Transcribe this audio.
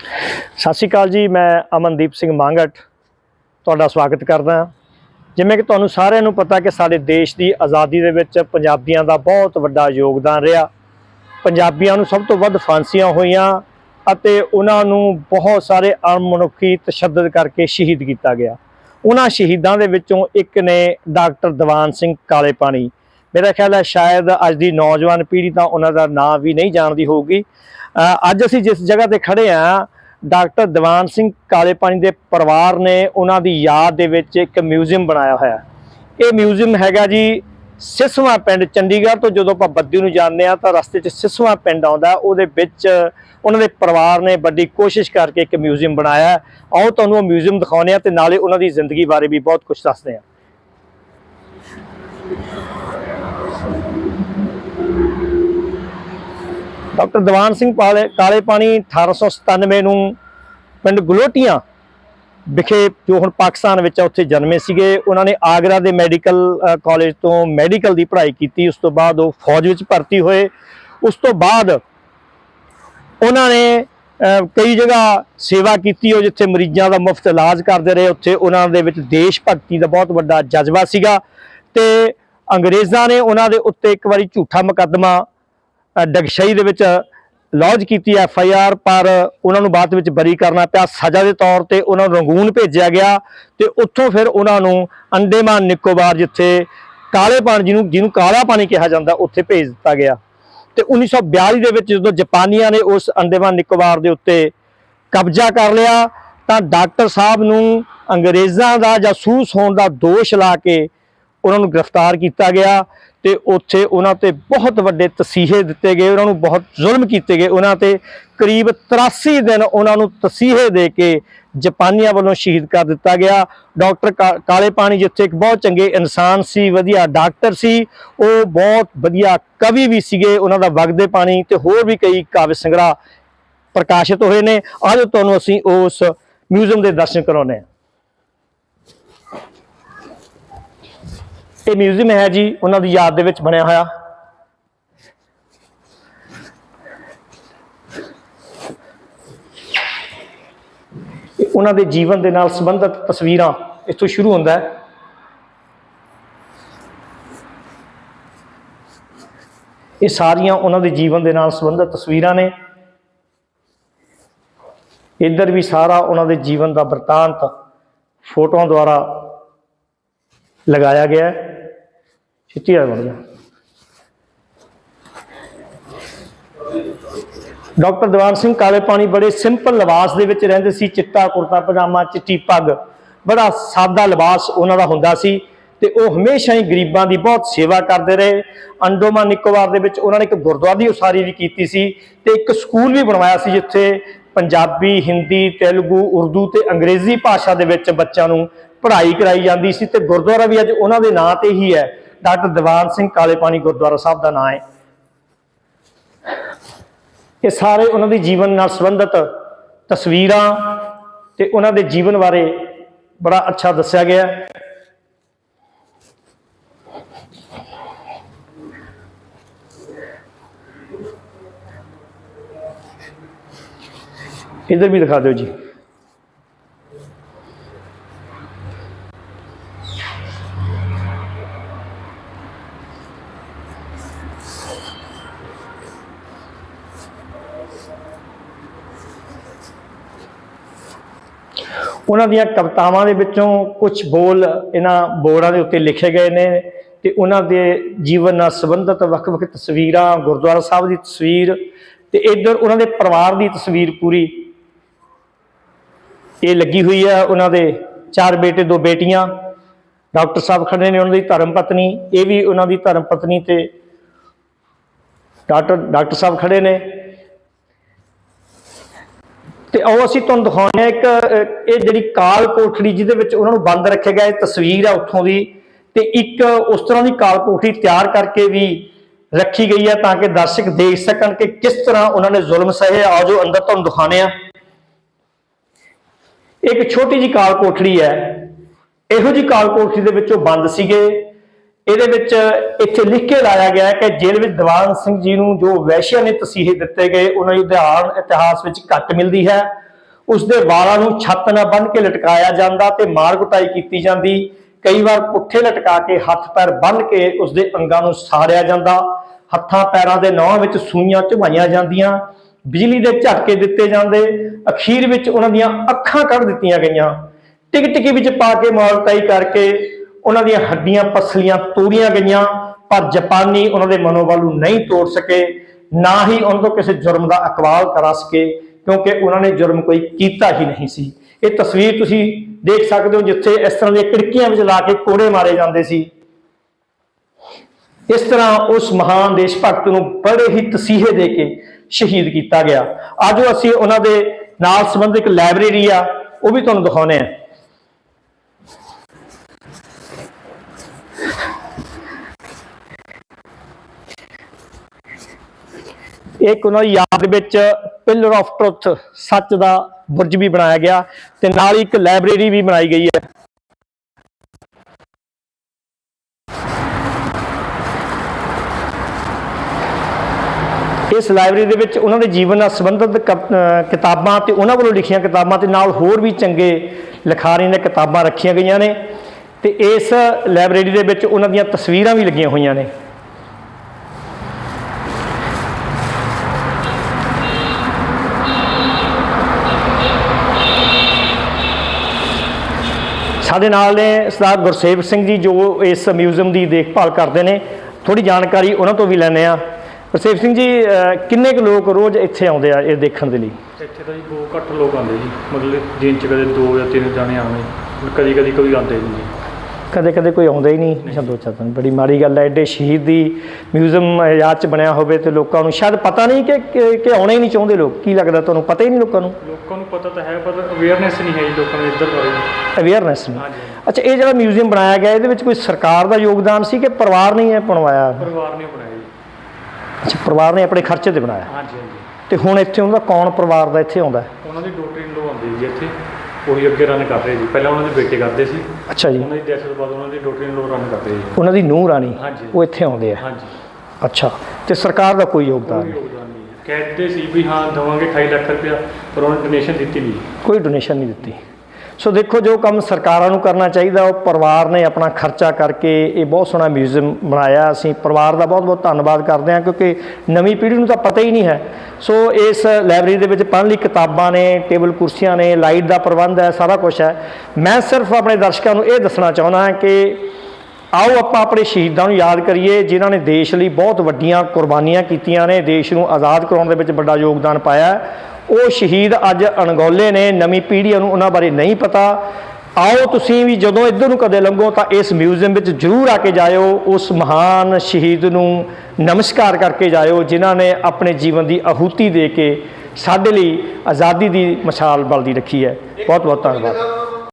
ਸਤਿ ਸ਼੍ਰੀ ਅਕਾਲ ਜੀ, ਮੈਂ ਅਮਨਦੀਪ ਸਿੰਘ ਮੰਗਟ ਤੁਹਾਡਾ ਸਵਾਗਤ ਕਰਦਾ ਹਾਂ। ਜਿਵੇਂ ਕਿ ਤੁਹਾਨੂੰ ਸਾਰਿਆਂ ਨੂੰ ਪਤਾ ਕਿ ਸਾਡੇ ਦੇਸ਼ ਦੀ ਆਜ਼ਾਦੀ ਦੇ ਵਿੱਚ ਪੰਜਾਬੀਆਂ ਦਾ ਬਹੁਤ ਵੱਡਾ ਯੋਗਦਾਨ ਰਿਹਾ। ਪੰਜਾਬੀਆਂ ਨੂੰ ਸਭ ਤੋਂ ਵੱਧ ਫਾਂਸੀਆਂ ਹੋਈਆਂ ਅਤੇ ਉਹਨਾਂ ਨੂੰ ਬਹੁਤ ਸਾਰੇ ਅਣਮਨੁੱਖੀ ਤਸ਼ੱਦਦ ਕਰਕੇ ਸ਼ਹੀਦ ਕੀਤਾ ਗਿਆ। ਉਹਨਾਂ ਸ਼ਹੀਦਾਂ ਦੇ ਵਿੱਚੋਂ ਇੱਕ ਨੇ ਡਾਕਟਰ ਦੀਵਾਨ ਸਿੰਘ ਕਾਲੇ ਪਾਣੀ ਮੇਰਾ ਖਿਆਲ ਹੈ ਸ਼ਾਇਦ ਅੱਜ ਦੀ ਨੌਜਵਾਨ ਪੀੜ੍ਹੀ ਤਾਂ ਉਹਨਾਂ ਦਾ ਨਾਂ ਵੀ ਨਹੀਂ ਜਾਣਦੀ ਹੋਊਗੀ। ਅੱਜ ਅਸੀਂ ਜਿਸ ਜਗ੍ਹਾ ਤੇ ਖੜੇ ਆ ਡਾਕਟਰ ਦੀਵਾਨ ਸਿੰਘ ਕਾਲੇ ਪਾਣੀ ਦੇ ਪਰਿਵਾਰ ਨੇ ਉਹਨਾਂ ਦੀ ਯਾਦ ਦੇ ਵਿੱਚ ਇੱਕ ਮਿਊਜ਼ੀਅਮ ਬਣਾਇਆ ਹੋਇਆ ਇਹ ਮਿਊਜ਼ੀਅਮ ਹੈਗਾ ਜੀ ਸਿਸਵਾ ਪਿੰਡ, ਚੰਡੀਗੜ੍ਹ ਤੋਂ ਜਦੋਂ ਆਪਾਂ ਬੱਦੀ ਨੂੰ ਜਾਂਦੇ ਆ ਤਾਂ ਰਸਤੇ 'ਚ ਸਿਸਵਾ ਪਿੰਡ ਆਉਂਦਾ ਉਹਦੇ ਵਿੱਚ ਉਹਨਾਂ ਦੇ ਪਰਿਵਾਰ ਨੇ ਵੱਡੀ ਕੋਸ਼ਿਸ਼ ਕਰਕੇ ਇੱਕ ਮਿਊਜ਼ੀਅਮ ਬਣਾਇਆ ਆਓ ਤੁਹਾਨੂੰ ਉਹ ਮਿਊਜ਼ੀਅਮ ਦਿਖਾਉਂਦੇ ਆ ਤੇ ਨਾਲੇ ਉਹਨਾਂ ਦੀ ਜ਼ਿੰਦਗੀ ਬਾਰੇ ਵੀ ਬਹੁਤ ਕੁਝ ਦੱਸਦੇ ਆ ਡਾਕਟਰ ਦੀਵਾਨ ਸਿੰਘ ਪਾਲੇ ਕਾਲੇ ਪਾਣੀ 1897 ਨੂੰ ਪਿੰਡ ਗਲੋਟੀਆਂ ਵਿਖੇ ਜੋ ਹੁਣ ਪਾਕਿਸਤਾਨ ਵਿੱਚ ਆ, ਉੱਥੇ ਜਨਮੇ ਸੀਗੇ। ਉਹਨਾਂ ਨੇ ਆਗਰਾ ਦੇ ਮੈਡੀਕਲ ਕਾਲਜ ਤੋਂ ਮੈਡੀਕਲ ਦੀ ਪੜ੍ਹਾਈ ਕੀਤੀ। ਉਸ ਤੋਂ ਬਾਅਦ ਉਹ ਫੌਜ ਵਿੱਚ ਭਰਤੀ ਹੋਏ। ਉਸ ਤੋਂ ਬਾਅਦ ਉਹਨਾਂ ਨੇ ਕਈ ਜਗ੍ਹਾ ਸੇਵਾ ਕੀਤੀ ਉਹ ਜਿੱਥੇ ਮਰੀਜ਼ਾਂ ਦਾ ਮੁਫਤ ਇਲਾਜ ਕਰਦੇ ਰਹੇ। ਉੱਥੇ ਉਹਨਾਂ ਦੇ ਵਿੱਚ ਦੇਸ਼ ਭਗਤੀ ਦਾ ਬਹੁਤ ਵੱਡਾ ਜਜ਼ਬਾ ਸੀਗਾ। ਤੇ ਅੰਗਰੇਜ਼ਾਂ ਨੇ ਉਹਨਾਂ ਦੇ ਉੱਤੇ ਇੱਕ ਵਾਰੀ ਝੂਠਾ ਮੁਕੱਦਮਾ ਡਗਸ਼ਈ ਦੇ ਵਿੱਚ ਲੌਜ ਕੀਤੀ ਐਫ ਆਈ ਆਰ, ਪਰ ਉਹਨਾਂ ਨੂੰ ਬਾਅਦ ਵਿੱਚ ਬਰੀ ਕਰਨਾ ਪਿਆ। ਸਜ਼ਾ ਦੇ ਤੌਰ ਤੇ ਉਹਨਾਂ ਨੂੰ ਰੰਗੂਨ ਭੇਜਿਆ ਗਿਆ ਤੇ ਉੱਥੋਂ ਫਿਰ ਉਹਨਾਂ ਨੂੰ ਅੰਡੇਮਾਨ ਨਿਕੋਬਾਰ, ਜਿੱਥੇ ਕਾਲੇ ਪਾਣੀ ਜਿਹਨੂੰ ਜਿਹਨੂੰ ਕਾਲਾ ਪਾਣੀ ਕਿਹਾ ਜਾਂਦਾ, ਉੱਥੇ ਭੇਜ ਦਿੱਤਾ ਗਿਆ। ਤੇ 1942 ਦੇ ਵਿੱਚ ਜਦੋਂ ਜਾਪਾਨੀਆਂ ਨੇ ਉਸ ਅੰਡੇਮਾਨ ਨਿਕੋਬਾਰ ਦੇ ਉੱਤੇ ਕਬਜ਼ਾ ਕਰ ਲਿਆ, ਤਾਂ ਡਾਕਟਰ ਸਾਹਿਬ ਨੂੰ ਅੰਗਰੇਜ਼ਾਂ ਦਾ ਜਾਸੂਸ ਹੋਣ ਦਾ ਦੋਸ਼ ਲਾ ਕੇ ਉਹਨਾਂ ਨੂੰ ਗ੍ਰਿਫਤਾਰ ਕੀਤਾ ਗਿਆ। ਤੇ ਉੱਥੇ ਉਹਨਾਂ ਤੇ ਬਹੁਤ ਵੱਡੇ ਤਸੀਹੇ ਦਿੱਤੇ ਗਏ, ਉਹਨਾਂ ਨੂੰ ਬਹੁਤ ਜ਼ੁਲਮ ਕੀਤੇ ਗਏ, ਉਹਨਾਂ ਤੇ ਕਰੀਬ 83 ਦਿਨ ਉਹਨਾਂ ਨੂੰ ਤਸੀਹੇ ਦੇ ਕੇ ਜਾਪਾਨੀਆਂ ਵੱਲੋਂ ਸ਼ਹੀਦ ਕਰ ਦਿੱਤਾ ਗਿਆ। ਡਾਕਟਰ ਕਾ- ਕਾਲੇ ਪਾਣੀ ਜਿੱਥੇ ਇੱਕ ਬਹੁਤ ਚੰਗੇ ਇਨਸਾਨ ਸੀ, ਵਧੀਆ ਡਾਕਟਰ ਸੀ, ਉਹ ਬਹੁਤ ਵਧੀਆ ਕਵੀ ਵੀ ਸੀਗੇ, ਉਹਨਾਂ ਦਾ ਵਗਦੇ ਪਾਣੀ ਤੇ ਹੋਰ ਵੀ ਕਈ ਕਾਵਿ ਸੰਗ੍ਰਹ ਪ੍ਰਕਾਸ਼ਿਤ ਹੋਏ ਨੇ। ਅੱਜ ਤੁਹਾਨੂੰ ਅਸੀਂ ਉਸ ਮਿਊਜ਼ੀਅਮ ਦੇ ਦਰਸ਼ਨ ਕਰਾਉਂਦੇ ਹਾਂ। ਇਹ ਮਿਊਜ਼ੀਅਮ ਹੈ ਜੀ, ਉਹਨਾਂ ਦੀ ਯਾਦ ਦੇ ਵਿੱਚ ਬਣਿਆ ਹੋਇਆ। ਉਹਨਾਂ ਦੇ ਜੀਵਨ ਦੇ ਨਾਲ ਸੰਬੰਧਿਤ ਤਸਵੀਰਾਂ ਇੱਥੋਂ ਸ਼ੁਰੂ ਹੁੰਦਾ ਹੈ। ਇਹ ਸਾਰੀਆਂ ਉਹਨਾਂ ਦੇ ਜੀਵਨ ਦੇ ਨਾਲ ਸੰਬੰਧਿਤ ਤਸਵੀਰਾਂ ਨੇ। ਇੱਧਰ ਵੀ ਸਾਰਾ ਉਹਨਾਂ ਦੇ ਜੀਵਨ ਦਾ ਵਰਤਾਂਤ ਫੋਟੋਆਂ ਦੁਆਰਾ ਲਗਾਇਆ ਗਿਆ ਹੈ। ਛੇਤੀ ਆ ਬਣ ਗਿਆ ਡਾਕਟਰ ਦੀਵਾਨ ਸਿੰਘ ਕਾਲੇ ਪਾਣੀ ਬੜੇ ਸਿੰਪਲ ਲਿਬਾਸ ਦੇ ਵਿੱਚ ਰਹਿੰਦੇ ਸੀ, ਚਿੱਟਾ ਕੁੜਤਾ, ਪਜਾਮਾ, ਚਿੱਟੀ ਪੱਗ। ਬੜਾ ਸਾਦਾ ਲਿਬਾਸ ਉਹਨਾਂ ਦਾ ਹੁੰਦਾ ਸੀ ਤੇ ਉਹ ਹਮੇਸ਼ਾ ਹੀ ਗਰੀਬਾਂ ਦੀ ਬਹੁਤ ਸੇਵਾ ਕਰਦੇ ਰਹੇ। ਅੰਡੋਮਾਨ ਨਿਕੋਬਾਰ ਦੇ ਵਿੱਚ ਉਹਨਾਂ ਨੇ ਇੱਕ ਗੁਰਦੁਆਰਾ ਦੀ ਉਸਾਰੀ ਵੀ ਕੀਤੀ ਸੀ ਤੇ ਇੱਕ ਸਕੂਲ ਵੀ ਬਣਵਾਇਆ ਸੀ ਜਿੱਥੇ ਪੰਜਾਬੀ, ਹਿੰਦੀ, ਤੇਲਗੂ, ਉਰਦੂ ਤੇ ਅੰਗਰੇਜ਼ੀ ਭਾਸ਼ਾ ਦੇ ਵਿੱਚ ਬੱਚਿਆਂ ਨੂੰ ਪੜ੍ਹਾਈ ਕਰਾਈ ਜਾਂਦੀ ਸੀ ਤੇ ਗੁਰਦੁਆਰਾ ਵੀ ਅੱਜ ਉਹਨਾਂ ਦੇ ਨਾਂ ਤੇ ਹੀ ਹੈ। ਡਾਕਟਰ ਦੀਵਾਨ ਸਿੰਘ ਕਾਲੇ ਪਾਣੀ ਗੁਰਦੁਆਰਾ ਸਾਹਿਬ ਦਾ ਨਾਂ ਹੈ। ਇਹ ਸਾਰੇ ਉਹਨਾਂ ਦੇ ਜੀਵਨ ਨਾਲ ਸੰਬੰਧਿਤ ਤਸਵੀਰਾਂ ਤੇ ਉਹਨਾਂ ਦੇ ਜੀਵਨ ਬਾਰੇ ਬੜਾ ਅੱਛਾ ਦੱਸਿਆ ਗਿਆ। ਹੈ ਇਧਰ ਵੀ ਦਿਖਾ ਦਿਓ ਜੀ। ਉਹਨਾਂ ਦੀਆਂ ਕਵਿਤਾਵਾਂ ਦੇ ਵਿੱਚੋਂ ਕੁਝ ਬੋਲ ਇਹਨਾਂ ਬੋਰਡਾਂ ਦੇ ਉੱਤੇ ਲਿਖੇ ਗਏ ਨੇ ਤੇ ਉਹਨਾਂ ਦੇ ਜੀਵਨ ਨਾਲ ਸੰਬੰਧਿਤ ਵੱਖ-ਵੱਖ ਤਸਵੀਰਾਂ, ਗੁਰਦੁਆਰਾ ਸਾਹਿਬ ਦੀ ਤਸਵੀਰ ਤੇ ਇੱਧਰ ਉਹਨਾਂ ਦੇ ਪਰਿਵਾਰ ਦੀ ਤਸਵੀਰ ਪੂਰੀ। ਇਹ ਲੱਗੀ ਹੋਈ ਹੈ ਉਹਨਾਂ ਦੇ ਚਾਰ ਬੇਟੇ, ਦੋ ਬੇਟੀਆਂ। ਡਾਕਟਰ ਸਾਹਿਬ ਖੜੇ ਨੇ ਉਹਨਾਂ ਦੀ ਧਰਮ ਪਤਨੀ, ਇਹ ਵੀ ਉਹਨਾਂ ਦੀ ਧਰਮ ਪਤਨੀ ਤੇ ਡਾਕਟਰ ਡਾਕਟਰ ਸਾਹਿਬ ਖੜੇ ਨੇ। ਤੇ ਉਹ ਅਸੀਂ ਤੁਹਾਨੂੰ ਦਿਖਾਉਂਦੇ ਹਾਂ ਇੱਕ ਇਹ ਜਿਹੜੀ ਕਾਲ ਕੋਠੜੀ ਜਿਹਦੇ ਵਿੱਚ ਉਹਨਾਂ ਨੂੰ ਬੰਦ ਰੱਖਿਆ ਗਿਆ, ਇਹ ਤਸਵੀਰ ਹੈ ਉੱਥੋਂ ਦੀ। ਤੇ ਇੱਕ ਉਸ ਤਰ੍ਹਾਂ ਦੀ ਕਾਲ ਕੋਠੜੀ ਤਿਆਰ ਕਰਕੇ ਵੀ ਰੱਖੀ ਗਈ ਹੈ ਤਾਂ ਕਿ ਦਰਸ਼ਕ ਦੇਖ ਸਕਣ ਕਿ ਕਿਸ ਤਰ੍ਹਾਂ ਉਹਨਾਂ ਨੇ ਜ਼ੁਲਮ ਸਹੇ ਆ ਜੋ ਅੰਦਰ ਤੁਹਾਨੂੰ ਦਿਖਾਉਂਦੇ ਆ ਇੱਕ ਛੋਟੀ ਜੀ ਕਾਲ ਕੋਠੜੀ ਹੈ। ਇਹੋ ਜੀ ਕਾਲ ਕੋਠੜੀ ਦੇ ਵਿੱਚ ਉਹ ਬੰਦ ਸੀਗੇ। ਇਹਦੇ ਵਿੱਚ ਇੱਥੇ ਲਿਖ ਕੇ ਲਾਇਆ ਗਿਆ ਹੈ ਕਿ ਜੇਲ੍ਹ ਵਿੱਚ ਦੀਵਾਨ ਸਿੰਘ ਜੀ ਨੂੰ ਜੋ ਵੈਸ਼ਿਆ ਨੇ ਤਸੀਹੇ ਦਿੱਤੇ ਗਏ, ਉਹਨਾਂ ਦੀ ਉਦਾਹਰਨ ਇਤਿਹਾਸ ਵਿੱਚ ਘੱਟ ਮਿਲਦੀ ਹੈ। ਉਸ ਦੇ ਵਾਲਾਂ ਨੂੰ ਛੱਤ ਨਾਲ ਬੰਨ੍ਹ ਕੇ ਲਟਕਾਇਆ ਜਾਂਦਾ ਤੇ ਮਾਰ ਕੁਟਾਈ ਕੀਤੀ ਜਾਂਦੀ। ਕਈ ਵਾਰ ਪੁੱਠੇ ਲਟਕਾ ਕੇ ਹੱਥ ਪੈਰ ਬੰਨ੍ਹ ਕੇ ਉਸ ਦੇ ਅੰਗਾਂ ਨੂੰ ਸਾੜਿਆ ਜਾਂਦਾ। ਹੱਥਾਂ ਪੈਰਾਂ ਦੇ ਨੌਹਾਂ ਵਿੱਚ ਸੂਈਆਂ ਝੁਮਾਈਆਂ ਜਾਂਦੀਆਂ। ਬਿਜਲੀ ਦੇ ਝਟਕੇ ਦਿੱਤੇ ਜਾਂਦੇ। ਅਖੀਰ ਵਿੱਚ ਉਹਨਾਂ ਦੀਆਂ ਅੱਖਾਂ ਕੱਢ ਦਿੱਤੀਆਂ ਗਈਆਂ। ਟਿਕ ਟਿਕੀ ਵਿੱਚ ਪਾ ਕੇ ਮਾਰਕਾਈ ਕਰਕੇ ਉਹਨਾਂ ਦੀਆਂ ਹੱਡੀਆਂ ਪਸਲੀਆਂ ਤੋੜੀਆਂ ਗਈਆਂ, ਪਰ ਜਾਪਾਨੀ ਉਹਨਾਂ ਦੇ ਮਨੋਬਲ ਨੂੰ ਨਹੀਂ ਤੋੜ ਸਕੇ, ਨਾ ਹੀ ਉਹਨਾਂ ਤੋਂ ਕਿਸੇ ਜੁਰਮ ਦਾ ਅਕਵਾਲ ਕਰਾ ਸਕੇ, ਕਿਉਂਕਿ ਉਹਨਾਂ ਨੇ ਜੁਰਮ ਕੋਈ ਕੀਤਾ ਹੀ ਨਹੀਂ ਸੀ। ਇਹ ਤਸਵੀਰ ਤੁਸੀਂ ਦੇਖ ਸਕਦੇ ਹੋ ਜਿੱਥੇ ਇਸ ਤਰ੍ਹਾਂ ਦੀਆਂ ਖਿੜਕੀਆਂ ਵਿੱਚ ਲਾ ਕੇ ਕੋੜੇ ਮਾਰੇ ਜਾਂਦੇ ਸੀ। ਇਸ ਤਰ੍ਹਾਂ ਉਸ ਮਹਾਨ ਦੇਸ਼ ਭਗਤ ਨੂੰ ਬੜੇ ਹੀ ਤਸੀਹੇ ਦੇ ਕੇ ਸ਼ਹੀਦ ਕੀਤਾ ਗਿਆ। ਆਜੋ ਅਸੀਂ ਉਹਨਾਂ ਦੇ ਨਾਲ ਸੰਬੰਧਿਤ ਲਾਇਬ੍ਰੇਰੀ ਆ, ਉਹ ਵੀ ਤੁਹਾਨੂੰ ਦਿਖਾਉਨੇ ਆ ਇੱਕ ਉਹਨਾਂ ਦੀ ਯਾਦ ਵਿੱਚ ਪਿਲਰ ਆਫ ਟਰੁੱਥ ਸੱਚ ਦਾ ਬੁਰਜ ਵੀ ਬਣਾਇਆ ਗਿਆ ਤੇ ਨਾਲ ਹੀ ਇੱਕ ਲਾਇਬ੍ਰੇਰੀ ਵੀ ਬਣਾਈ ਗਈ ਹੈ। ਇਸ ਲਾਇਬ੍ਰੇਰੀ ਦੇ ਵਿੱਚ ਉਹਨਾਂ ਦੇ ਜੀਵਨ ਨਾਲ ਸੰਬੰਧਿਤ ਕ- ਕਿਤਾਬਾਂ ਤੇ ਉਹਨਾਂ ਵੱਲੋਂ ਲਿਖੀਆਂ ਕਿਤਾਬਾਂ ਤੇ ਨਾਲ ਹੋਰ ਵੀ ਚੰਗੇ ਲਿਖਾਰੀ ਦੀਆਂ ਕਿਤਾਬਾਂ ਰੱਖੀਆਂ ਗਈਆਂ ਨੇ ਤੇ ਇਸ ਲਾਇਬ੍ਰੇਰੀ ਦੇ ਵਿੱਚ ਉਹਨਾਂ ਦੀਆਂ ਤਸਵੀਰਾਂ ਵੀ ਲੱਗੀਆਂ ਹੋਈਆਂ ਨੇ। ਸਾਡੇ ਨਾਲ ਨੇ ਸਰਦਾਰ ਗੁਰਸੇਵ ਸਿੰਘ ਜੀ, ਜੋ ਇਸ ਮਿਊਜ਼ੀਅਮ ਦੀ ਦੇਖਭਾਲ ਕਰਦੇ ਨੇ। ਥੋੜੀ ਜਾਣਕਾਰੀ ਉਹਨਾਂ ਤੋਂ ਵੀ ਲੈਣੇ ਆ ਗੁਰਸੇਵ ਸਿੰਘ ਜੀ ਕਿੰਨੇ ਕੁ ਲੋਕ ਰੋਜ਼ ਇੱਥੇ ਆਉਂਦੇ ਆ ਇਹ ਦੇਖਣ ਦੇ ਲਈ? ਇੱਥੇ ਤਾਂ ਜੀ ਬਹੁਤ ਘੱਟ ਲੋਕ ਆਉਂਦੇ ਜੀ। ਮਤਲਬ ਦਿਨ ਚ ਕਦੇ ਦੋ ਜਾਂ ਤਿੰਨ ਜਾਣੇ ਆਉਂਦੇ। ਕਦੀ ਕਦੀ ਕੋਈ ਆਉਂਦੇ ਨਹੀਂ ਜੀ। ਕਦੇ ਕਦੇ ਕੋਈ ਆਉਂਦਾ ਹੀ ਨਹੀਂ ਚਾਰ ਦਿਨ ਬੜੀ ਮਾੜੀ ਗੱਲ ਹੈ ਐਡੇ ਸ਼ਹੀਦ ਦੀ ਮਿਊਜ਼ੀਅਮ ਯਾਦ ਚ ਬਣਿਆ ਹੋਵੇ ਤੇ ਲੋਕਾਂ ਨੂੰ ਸ਼ਾਇਦ ਪਤਾ ਨਹੀਂ ਕਿ ਕਿ ਕਿ ਆਉਣਾ ਹੀ ਨਹੀਂ ਚਾਹੁੰਦੇ ਲੋਕ ਕੀ ਲੱਗਦਾ ਤੁਹਾਨੂੰ ਪਤਾ ਹੀ ਨਹੀਂ ਲੋਕਾਂ ਨੂੰ? ਲੋਕਾਂ ਨੂੰ ਪਤਾ ਤਾਂ ਹੈ ਪਰ ਅਵੇਅਰਨੈਸ ਨਹੀਂ ਹੈ ਜੀ ਲੋਕਾਂ ਨੂੰ ਇੱਧਰ ਬਾਰੇ ਅਵੇਅਰਨੈਸ ਨਹੀਂ। ਹਾਂਜੀ ਅੱਛਾ ਇਹ ਜਿਹੜਾ ਮਿਊਜ਼ੀਅਮ ਬਣਾਇਆ ਗਿਆ ਇਹਦੇ ਵਿੱਚ ਕੋਈ ਸਰਕਾਰ ਦਾ ਯੋਗਦਾਨ ਸੀ ਕਿ ਪਰਿਵਾਰ ਨੇ ਇਹ ਬਣਵਾਇਆ? ਪਰਿਵਾਰ ਨੇ ਬਣਾਇਆ ਜੀ। ਅੱਛਾ ਪਰਿਵਾਰ ਨੇ ਆਪਣੇ ਖਰਚੇ ਤੇ ਬਣਾਇਆ? ਹਾਂਜੀ ਹਾਂਜੀ। ਤੇ ਹੁਣ ਇੱਥੇ ਉਹਨਾਂ ਦਾ ਕੌਣ ਪਰਿਵਾਰ ਦਾ ਇੱਥੇ ਆਉਂਦਾ? ਹੈ? ਉਹਨਾਂ ਦੀ ਡੋਟਰੀ ਲੋ ਆਉਂਦੀ ਜੀ ਇੱਥੇ। ਉਹੀ ਅੱਗੇ ਰਨ ਕਰ ਰਹੇ ਜੀ। ਪਹਿਲਾਂ ਉਹਨਾਂ ਦੇ ਬੇਟੇ ਕਰਦੇ ਸੀ। ਅੱਛਾ ਜੀ। ਉਹਨਾਂ ਦੀ ਡੈਥ ਤੋਂ ਬਾਅਦ ਉਹਨਾਂ ਦੀ ਡੋਟਰੀ ਲੋ ਰਨ ਕਰਦੇ ਜੀ। ਉਹਨਾਂ ਦੀ ਨੂੰਹ ਰਾਣੀ ਹਾਂਜੀ। ਉਹ ਇੱਥੇ ਆਉਂਦੇ ਆ? ਹਾਂਜੀ। ਅੱਛਾ। ਤੇ ਸਰਕਾਰ ਦਾ ਕੋਈ ਯੋਗਦਾਨ ਕੋਈ ਨਹੀਂ? ਯੋਗਦਾਨ ਨਹੀਂ ਕਹਿੰਦੇ ਸੀ ਵੀ ਹਾਂ ਦਵਾਂਗੇ 28 ਲੱਖ ਰੁਪਇਆ ਪਰ ਉਹਨਾਂ ਨੇ ਡੋਨੇਸ਼ਨ ਦਿੱਤੀ ਨਹੀਂ। ਕੋਈ ਡੋਨੇਸ਼ਨ ਨਹੀਂ ਦਿੱਤੀ। ਸੋ ਦੇਖੋ, ਜੋ ਕੰਮ ਸਰਕਾਰਾਂ ਨੂੰ ਕਰਨਾ ਚਾਹੀਦਾ, ਉਹ ਪਰਿਵਾਰ ਨੇ ਆਪਣਾ ਖਰਚਾ ਕਰਕੇ ਇਹ ਬਹੁਤ ਸੋਹਣਾ ਮਿਊਜ਼ੀਅਮ ਬਣਾਇਆ। ਅਸੀਂ ਪਰਿਵਾਰ ਦਾ ਬਹੁਤ ਬਹੁਤ ਧੰਨਵਾਦ ਕਰਦੇ ਹਾਂ, ਕਿਉਂਕਿ ਨਵੀਂ ਪੀੜ੍ਹੀ ਨੂੰ ਤਾਂ ਪਤਾ ਹੀ ਨਹੀਂ ਹੈ। ਸੋ ਇਸ ਲਾਇਬ੍ਰੇਰੀ ਦੇ ਵਿੱਚ ਪੜ੍ਹਨ ਲਈ ਕਿਤਾਬਾਂ ਨੇ, ਟੇਬਲ ਕੁਰਸੀਆਂ ਨੇ, ਲਾਈਟ ਦਾ ਪ੍ਰਬੰਧ ਹੈ, ਸਾਰਾ ਕੁਝ ਹੈ। ਮੈਂ ਸਿਰਫ ਆਪਣੇ ਦਰਸ਼ਕਾਂ ਨੂੰ ਇਹ ਦੱਸਣਾ ਚਾਹੁੰਦਾ ਹਾਂ ਕਿ ਆਓ ਆਪਾਂ ਆਪਣੇ ਸ਼ਹੀਦਾਂ ਨੂੰ ਯਾਦ ਕਰੀਏ, ਜਿਨ੍ਹਾਂ ਨੇ ਦੇਸ਼ ਲਈ ਬਹੁਤ ਵੱਡੀਆਂ ਕੁਰਬਾਨੀਆਂ ਕੀਤੀਆਂ ਨੇ, ਦੇਸ਼ ਨੂੰ ਆਜ਼ਾਦ ਕਰਾਉਣ ਦੇ ਵਿੱਚ ਵੱਡਾ ਯੋਗਦਾਨ ਪਾਇਆ। ਉਹ ਸ਼ਹੀਦ ਅੱਜ ਅਣਗੌਲੇ ਨੇ, ਨਵੀਂ ਪੀੜ੍ਹੀ ਨੂੰ ਉਹਨਾਂ ਬਾਰੇ ਨਹੀਂ ਪਤਾ। ਆਓ ਤੁਸੀਂ ਵੀ ਜਦੋਂ ਇੱਧਰ ਨੂੰ ਕਦੇ ਲੰਘੋ ਤਾਂ ਇਸ ਮਿਊਜ਼ੀਅਮ ਵਿੱਚ ਜ਼ਰੂਰ ਆ ਕੇ ਜਾਇਓ। ਉਸ ਮਹਾਨ ਸ਼ਹੀਦ ਨੂੰ ਨਮਸਕਾਰ ਕਰਕੇ ਜਾਇਓ, ਜਿਨ੍ਹਾਂ ਨੇ ਆਪਣੇ ਜੀਵਨ ਦੀ ਆਹੂਤੀ ਦੇ ਕੇ ਸਾਡੇ ਲਈ ਆਜ਼ਾਦੀ ਦੀ ਮਿਸਾਲ ਬਲਦੀ ਰੱਖੀ ਹੈ। ਬਹੁਤ ਬਹੁਤ ਧੰਨਵਾਦ।